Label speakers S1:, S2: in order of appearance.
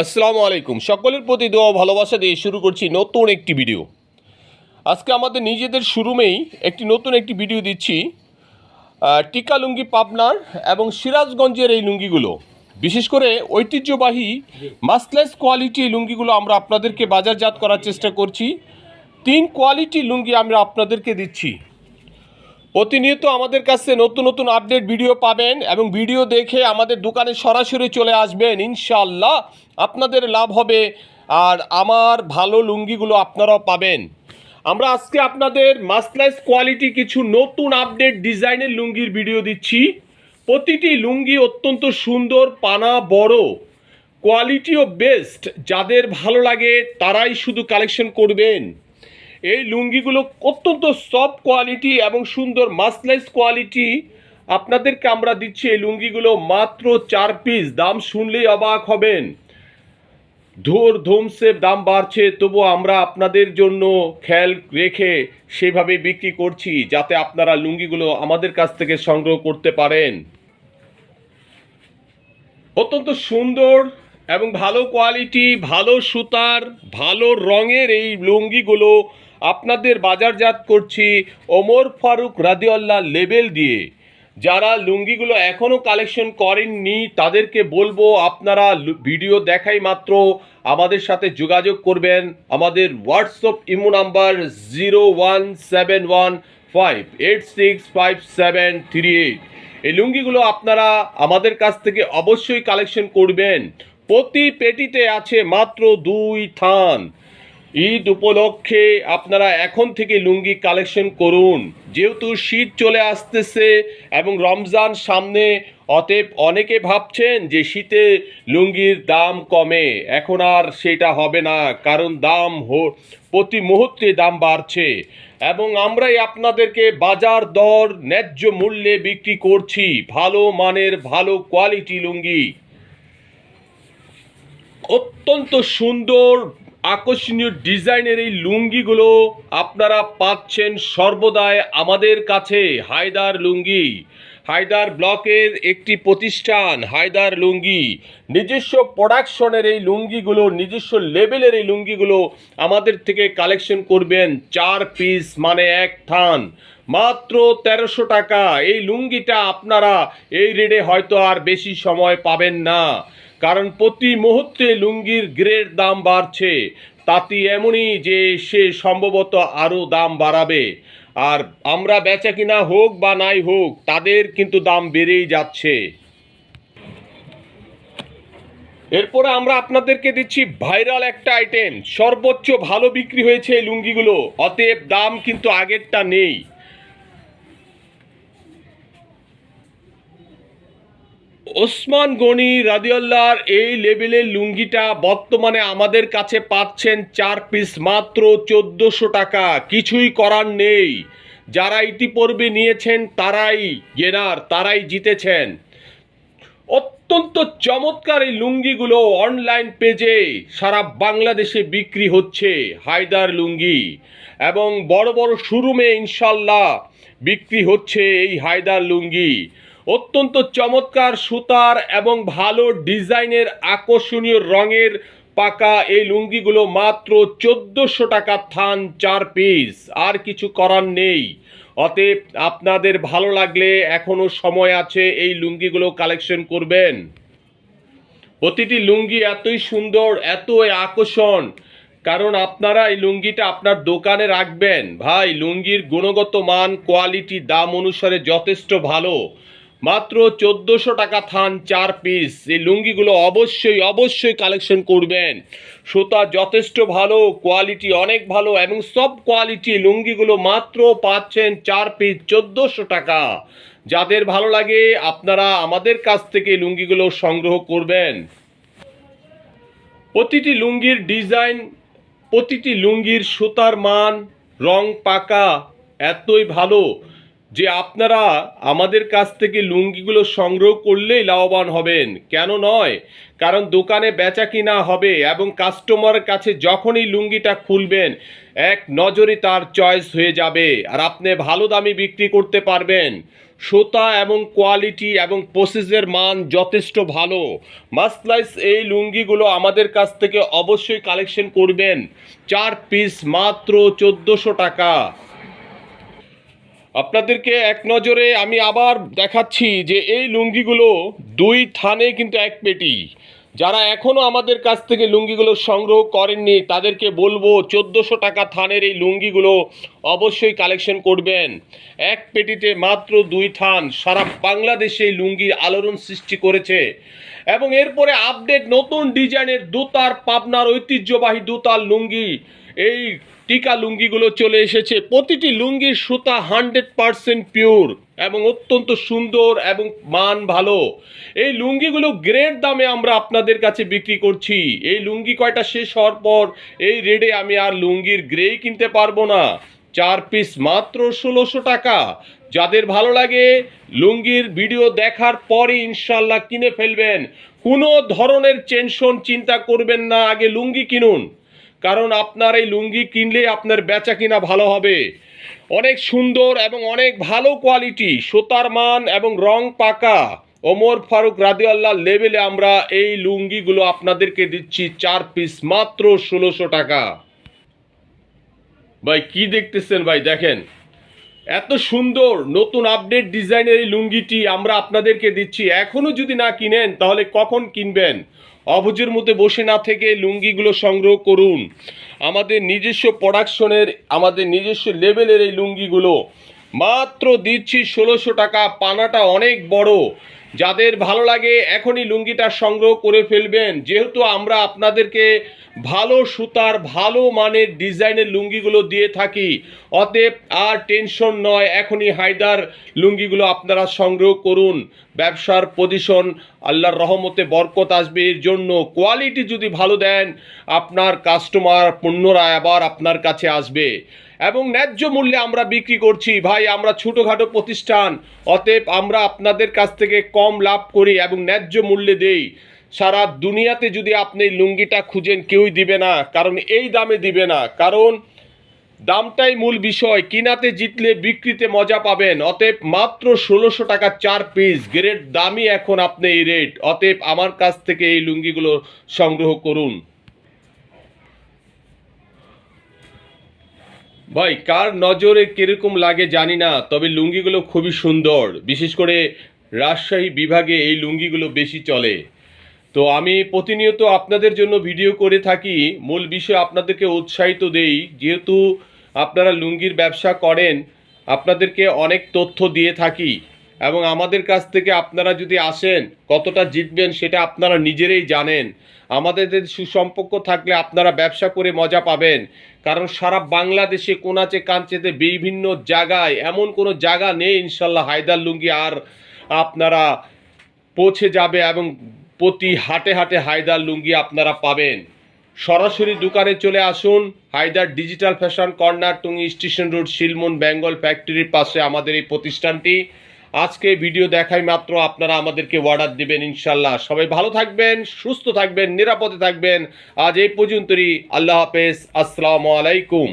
S1: আসসালামু আলাইকুম। সকলের প্রতি দোয়া ভালোবাসা দিয়ে শুরু করছি নতুন একটি ভিডিও। আজকে আমাদের নিজেদের শুরুমেই একটি নতুন একটি ভিডিও দিচ্ছি। টিকা লুঙ্গি পাবনার এবং সিরাজগঞ্জের এই লুঙ্গিগুলো। বিশেষ করে ঐতিহ্যবাহী মাসলেস কোয়ালিটি লুঙ্গিগুলো আমরা আপনাদেরকে বাজারজাত করার চেষ্টা করছি। তিন কোয়ালিটি লুঙ্গি আমরা আপনাদেরকে দিচ্ছি। প্রতিনিয়ত আমাদের কাছে নতুন নতুন আপডেট ভিডিও পাবেন এবং ভিডিও দেখে আমাদের দোকানে সরাসরি চলে আসবেন ইনশাল্লাহ আপনাদের লাভ হবে আর আমার ভালো লুঙ্গিগুলো আপনারাও পাবেন। আমরা আজকে আপনাদের মাসলাইজ কোয়ালিটি কিছু নতুন আপডেট ডিজাইনের লুঙ্গির ভিডিও দিচ্ছি। প্রতিটি লুঙ্গি অত্যন্ত সুন্দর, পানা বড় কোয়ালিটিও বেস্ট যাদের ভালো লাগে তারাই শুধু কালেকশন করবেন। এই লুঙ্গিগুলো অত্যন্ত সফট কোয়ালিটি এবং সুন্দর মাসলাইজ কোয়ালিটি আপনাদেরকে আমরা দিচ্ছি এই লুঙ্গিগুলো মাত্র চার পিস দাম শুনলেই অবাক হবেন। ধোর ধুমসে দাম বাড়ছে তবু আমরা আপনাদের জন্য খেয়াল রেখে সেভাবে বিক্রি করছি, যাতে আপনারা লুঙ্গিগুলো আমাদের কাছ থেকে সংগ্রহ করতে পারেন। অত্যন্ত সুন্দর এবং ভালো কোয়ালিটি ভালো সুতার, ভালো রঙের এই লুঙ্গিগুলো আপনাদের বাজারজাত করছি ওমর ফারুক রাদিউল্লাহ লেবেল দিয়ে। যারা লুঙ্গিগুলো এখনও কালেকশন করেননি, তাদেরকে বলব আপনারা ভিডিও দেখাই মাত্র, আমাদের সাথে যোগাযোগ করবেন। আমাদের WhatsApp imo number zero one seven one five eight six five seven three eight এই লুঙ্গিগুলো আপনারা আমাদের কাছ থেকে অবশ্যই কালেকশন করবেন। প্রতি পেটিতে আছে মাত্র দুই থান। ঈদ উপলক্ষে আপনারা এখন থেকে লুঙ্গি কালেকশন করুন। যেহেতু শীত চলে আসতেছে এবং রমজান সামনে, অতএব অনেকে ভাবছেন যে শীতে লুঙ্গির দাম কমে। এখন আর সেটা হবে না, কারণ দাম প্রতি মুহূর্তে দাম বাড়ছে। এবং আমরাই আপনাদেরকে বাজার দর, ন্যায্য মূল্যে বিক্রি করছি। ভালো মানের, ভালো কোয়ালিটি লুঙ্গি। অত্যন্ত সুন্দর, আকর্ষণীয় ডিজাইনের এই লুঙ্গিগুলো আপনারা পাচ্ছেন সর্বদাই আমাদের কাছে, হায়দার লুঙ্গি। হায়দার ব্লকের একটি প্রতিষ্ঠান, হায়দার লুঙ্গি। নিজস্ব প্রোডাকশনের এই লুঙ্গিগুলো, নিজস্ব লেভেলের এই লুঙ্গিগুলো আমাদের থেকে কালেকশন করবেন চার পিস মানে এক থান। মাত্র তেরোশো টাকা। এই লুঙ্গিটা আপনারা এই রেডে হয়তো আর বেশি সময় পাবেন না। কারণ প্রতি মুহূর্তে লুঙ্গির গ্রেড দাম বাড়ছে। তাতে এমনই যে সে সম্ভবত আরও দাম বাড়াবে। আর আমরা বেচা কিনা হোক বা নাই হোক, তাদের কিন্তু দাম বেড়েই যাচ্ছে। এরপরে আমরা আপনাদেরকে দিচ্ছি ভাইরাল একটা আইটেম সর্বোচ্চ ভালো বিক্রি হয়েছে এই লুঙ্গিগুলো। অতএব দাম কিন্তু আগেরটা নেই। ওসমান গনি রাদিউল্লাহর এই লেভেলের লুঙ্গিটা বর্তমানে আমাদের কাছে পাচ্ছেন চার পিস মাত্র চোদ্দোশো টাকা। কিছুই করার নেই। যারা ইতিপূর্বে নিয়েছেন, তারাই গেনার তারাই জিতেছেন। অত্যন্ত চমৎকার এই লুঙ্গিগুলো অনলাইন পেজে সারা বাংলাদেশে বিক্রি হচ্ছে, হায়দার লুঙ্গি। এবং বড় বড় শোরুমে ইনশাল্লাহ বিক্রি হচ্ছে এই হায়দার লুঙ্গি। অত্যন্ত চমৎকার সুতার এবং ভালো ডিজাইনের আকর্ষণীয় রঙের পাকা এই লুঙ্গিগুলো মাত্র চোদ্দোশো টাকা থান চার পিস। আর কিছু করার নেই। অতএব আপনাদের ভালো লাগলে এখনও সময় আছে এই লুঙ্গিগুলো কালেকশন করবেন। প্রতিটি লুঙ্গি এতই সুন্দর, এতই আকর্ষণ। কারণ আপনারা এই লুঙ্গিটা আপনার দোকানে রাখবেন। ভাই, লুঙ্গির গুণগত মান কোয়ালিটি দাম অনুসারে যথেষ্ট ভালো। মাত্র চোদ্দোশো টাকা থান চার পিস এই লুঙ্গিগুলো অবশ্যই অবশ্যই কালেকশন করবেন। সুতা যথেষ্ট ভালো কোয়ালিটি অনেক ভালো এবং সব কোয়ালিটি লুঙ্গিগুলো মাত্র পাচ্ছেন চার পিস চোদ্দোশো টাকা। যাদের ভালো লাগে, আপনারা আমাদের কাছ থেকে লুঙ্গিগুলো সংগ্রহ করবেন। প্রতিটি লুঙ্গির ডিজাইন, প্রতিটি লুঙ্গির সুতার মান, রং পাকা, এতই ভালো। যে আপনারা আমাদের কাছ থেকে লুঙ্গিগুলো সংগ্রহ করলেই লাভবান হবেন। কেন নয়? কারণ দোকানে বেচা কিনা হবে এবং কাস্টমারের কাছে যখনই লুঙ্গিটা খুলবেন, এক নজরে তার চয়েস হয়ে যাবে আর আপনি ভালো দামে বিক্রি করতে পারবেন। সুতা এবং কোয়ালিটি এবং প্রসেসের মান যথেষ্ট ভালো। মাসলাইস এই লুঙ্গিগুলো আমাদের কাছ থেকে অবশ্যই কালেকশন করবেন। চার পিস মাত্র চোদ্দোশো টাকা। আপনাদেরকে এক নজরে আমি আবার দেখাচ্ছি যে এই লুঙ্গিগুলো দুই থানে কিন্তু এক পেটি। যারা এখনও আমাদের কাছ থেকে লুঙ্গিগুলো সংগ্রহ করেননি, তাদেরকে বলব চোদ্দোশো টাকা থানের এই লুঙ্গিগুলো অবশ্যই কালেকশন করবেন। এক পেটিতে মাত্র দুই থান। সারা বাংলাদেশে এই লুঙ্গির আলোড়ন সৃষ্টি করেছে। এবং এরপরে আপডেট নতুন ডিজাইনের দুতার পাবনার ঐতিহ্যবাহী দুতার লুঙ্গি। এই টিকা লুঙ্গিগুলো চলে এসেছে। প্রতিটি লুঙ্গির সুতা হান্ড্রেড পারসেন্ট পিওর এবং অত্যন্ত সুন্দর এবং মান ভালো। এই লুঙ্গিগুলো গ্রেট দামে আমরা আপনাদের কাছে বিক্রি করছি। এই লুঙ্গি কয়টা শেষ হওয়ার পর এই রেডে আমি আর লুঙ্গির গ্রেই কিনতে পারব না। চার পিস মাত্র ষোলোশো টাকা। যাদের ভালো লাগে লুঙ্গির ভিডিও দেখার পরে ইনশাল্লাহ কিনে ফেলবেন। কোনো ধরনের টেনশন, চিন্তা করবেন না। আগে লুঙ্গি কিনুন। কারণ আপনার এই লুঙ্গি কিনলে আপনার বেচা কিনা ভালো হবে। অনেক সুন্দর এবং অনেক ভালো কোয়ালিটি সুতার মান এবং রং পাকা। ওমর ফারুক রাদিয়াল্লাহ লেভেলে আমরা এই লুঙ্গিগুলো আপনাদেরকে দিচ্ছি চার পিস মাত্র ষোলোশো টাকা। ভাই, কি দেখতেছেন ভাই, দেখেন। এত সুন্দর নতুন আপডেট ডিজাইনের এই লুঙ্গিটি আমরা আপনাদেরকে দিচ্ছি। এখনও যদি না কিনেন তাহলে কখন কিনবেন? অবুজের মধ্যে বসে না থেকে লুঙ্গিগুলো সংগ্রহ করুন। আমাদের নিজস্ব প্রোডাকশনের, আমাদের নিজস্ব লেভেলের এই লুঙ্গিগুলো। মাত্র দিচ্ছি ষোলোশো টাকা, পানাটা অনেক বড়। যাদের ভালো লাগে এখনই লুঙ্গিটা সংগ্রহ করে ফেলবেন। যেহেতু আমরা আপনাদেরকে ভালো সুতার, ভালো মানের ডিজাইনের লুঙ্গিগুলো দিয়ে থাকি, অতএব আর টেনশন নয়, এখনই হায়দার লুঙ্গিগুলো আপনারা সংগ্রহ করুন। ব্যবসার পজিশন, আল্লাহর রহমতে বরকত আসবে, এর জন্য কোয়ালিটি যদি ভালো দেন, আপনার কাস্টমার পুনরায় আবার আপনার কাছে আসবে। এবং ন্যায্য মূল্যে আমরা বিক্রি করছি। ভাই, আমরা ছোটোখাটো প্রতিষ্ঠান, অতএব আমরা আপনাদের কাছ থেকে কম লাভ করি এবং ন্যায্য মূল্যে দেই। সারা দুনিয়াতে যদি আপনি লুঙ্গিটা খুঁজেন, কেউই দিবে না। কারণ এই দামে দিবে না। কারণ দামটাই মূল বিষয়। কিনাতে জিতলে বিক্রিতে মজা পাবেন। অতএব মাত্র ষোলোশো টাকা চার পিস গ্রেড দামই এখন আপনি এই রেট অতএব আমার কাছ থেকে এই লুঙ্গিগুলো সংগ্রহ করুন। ভাই, কার নজরে কীরকম লাগে জানি না, তবে লুঙ্গিগুলো খুবই সুন্দর। বিশেষ করে রাজশাহী বিভাগে এই লুঙ্গিগুলো বেশি চলে। তো আমি প্রতিনিয়ত আপনাদের জন্য ভিডিও করে থাকি। মূল বিষয় আপনাদেরকে উৎসাহিত দেই, যেহেতু আপনারা লুঙ্গির ব্যবসা করেন, আপনাদেরকে অনেক তথ্য দিয়ে থাকি। এবং আমাদের কাছ থেকে আপনারা যদি আসেন, কতটা জিতবেন সেটা আপনারা নিজেরাই জানেন। আমাদের সুসম্পর্ক থাকলে আপনারা ব্যবসা করে মজা পাবেন। কারণ সারা বাংলাদেশে কোনাচে কাঞ্চেতে বিভিন্ন জায়গায়, এমন কোনো জায়গা নেই ইনশাল্লাহ হায়দার লুঙ্গি আর আপনারা পৌঁছে যাবে এবং প্রতি হাটে হাটে হায়দার লুঙ্গি আপনারা পাবেন। সরাসরি দোকানে চলে আসুন, Haider digital fashion corner, Tungi station road Shilmon Bengal ফ্যাক্টরির পাশে আমাদের এই প্রতিষ্ঠানটি। আজকে ভিডিও দেখাই মাত্র, আপনারা আমাদেরকে অর্ডার দেবেন ইনশাল্লাহ সবাই ভালো থাকবেন, সুস্থ থাকবেন, নিরাপদে থাকবেন। আজ এই পর্যন্তই, আল্লাহ হাফেজ, আসসালামু আলাইকুম।